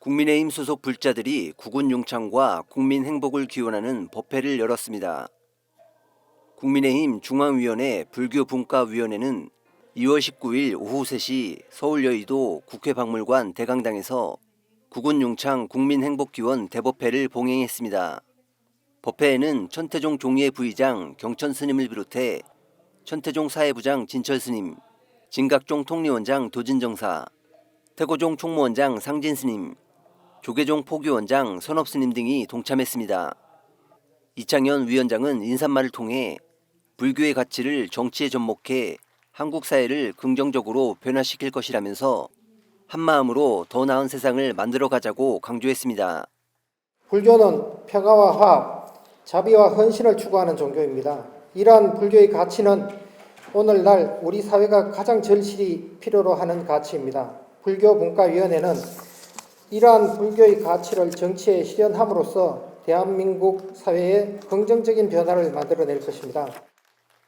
국민의힘 소속 불자들이 국군 용창과 국민 행복을 기원하는 법회를 열었습니다. 국민의힘 중앙위원회 불교분과위원회는 2월 19일 오후 3시 서울 여의도 국회 박물관 대강당에서 국군 용창 국민 행복기원 대법회를 봉행했습니다. 법회에는 천태종 종예 부의장 경천 스님을 비롯해 천태종 사회부장 진철 스님, 진각종 통리원장 도진정사, 태고종 총무원장 상진 스님, 조계종 포교원장 선업 스님 등이 동참했습니다. 이창현 위원장은 인사말을 통해 불교의 가치를 정치에 접목해 한국 사회를 긍정적으로 변화시킬 것이라면서 한마음으로 더 나은 세상을 만들어 가자고 강조했습니다. 불교는 평화와 화합, 자비와 헌신을 추구하는 종교입니다. 이러한 불교의 가치는 오늘날 우리 사회가 가장 절실히 필요로 하는 가치입니다. 불교분과위원회는 이러한 불교의 가치를 정치에 실현함으로써 대한민국 사회에 긍정적인 변화를 만들어낼 것입니다.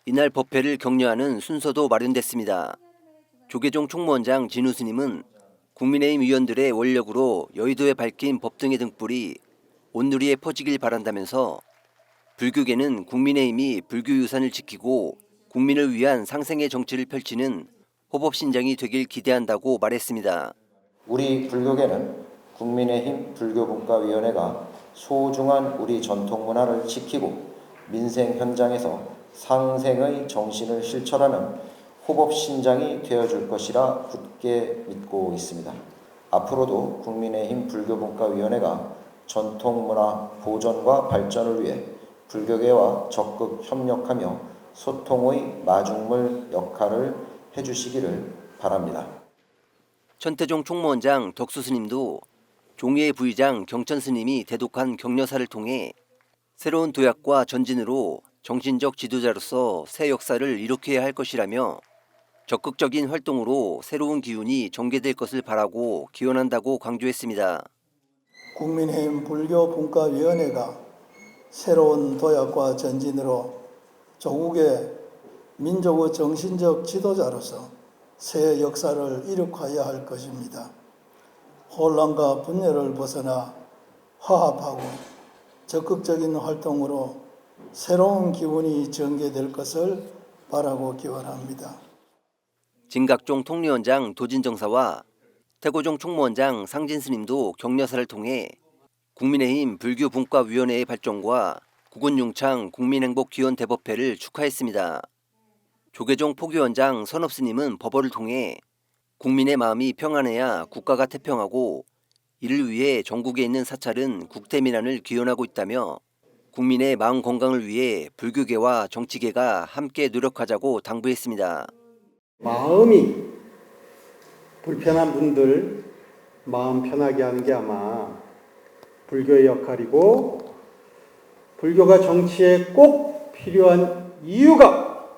이날 법회를 격려하는 순서도 마련됐습니다. 조계종 총무원장 진우 스님은 국민의힘 의원들의 원력으로 여의도에 밝힌 법등의 등불이 온누리에 퍼지길 바란다면서 불교계는 국민의힘이 불교 유산을 지키고 국민을 위한 상생의 정치를 펼치는 호법신장이 되길 기대한다고 말했습니다. 우리 불교계는 국민의힘 불교분과위원회가 소중한 우리 전통 문화를 지키고 민생 현장에서 상생의 정신을 실천하는 호법 신장이 되어줄 것이라 굳게 믿고 있습니다. 앞으로도 국민의힘 불교분과위원회가 전통 문화 보존과 발전을 위해 불교계와 적극 협력하며 소통의 마중물 역할을 해주시기를 바랍니다. 천태종 총무원장 덕수 스님도 종예 부의장 경천 스님이 대독한 격려사를 통해 새로운 도약과 전진으로 정신적 지도자로서 새 역사를 일으켜야 할 것이라며 적극적인 활동으로 새로운 기운이 전개될 것을 바라고 기원한다고 강조했습니다. 국민의힘 불교 분과위원회가 새로운 도약과 전진으로 조국의 민족의 정신적 지도자로서 새 역사를 이룩하여야 할 것입니다. 혼란과 분열을 벗어나 화합하고 적극적인 활동으로 새로운 기운이 전개될 것을 바라고 기원합니다. 진각종 통리원장 도진정사와 태고종 총무원장 상진 스님도 격려사를 통해 국민의힘 불교분과위원회의 발전과 국군융창 국민행복기원 대법회를 축하했습니다. 조계종 포교원장 선업 스님은 법어를 통해 국민의 마음이 평안해야 국가가 태평하고 이를 위해 전국에 있는 사찰은 국태민안을 기원하고 있다며 국민의 마음 건강을 위해 불교계와 정치계가 함께 노력하자고 당부했습니다. 마음이 불편한 분들 마음 편하게 하는 게 아마 불교의 역할이고 불교가 정치에 꼭 필요한 이유가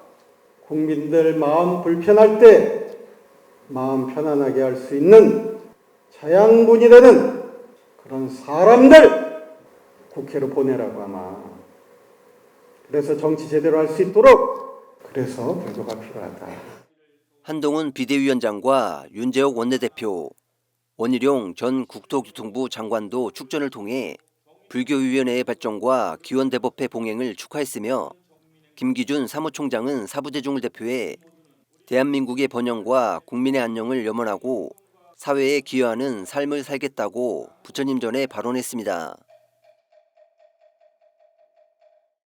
국민들 마음 불편할 때 마음 편안하게 할 수 있는 자양분이 되는 그런 사람들 국회로 보내라고 아마 그래서 정치 제대로 할 수 있도록 그래서 불교가 필요하다. 한동훈 비대위원장과 윤재옥 원내대표, 원희룡 전 국토교통부 장관도 축전을 통해 불교위원회의 발전과 기원대법회 봉행을 축하했으며 김기준 사무총장은 사부대중을 대표해 대한민국의 번영과 국민의 안녕을 염원하고 사회에 기여하는 삶을 살겠다고 부처님 전에 발언했습니다.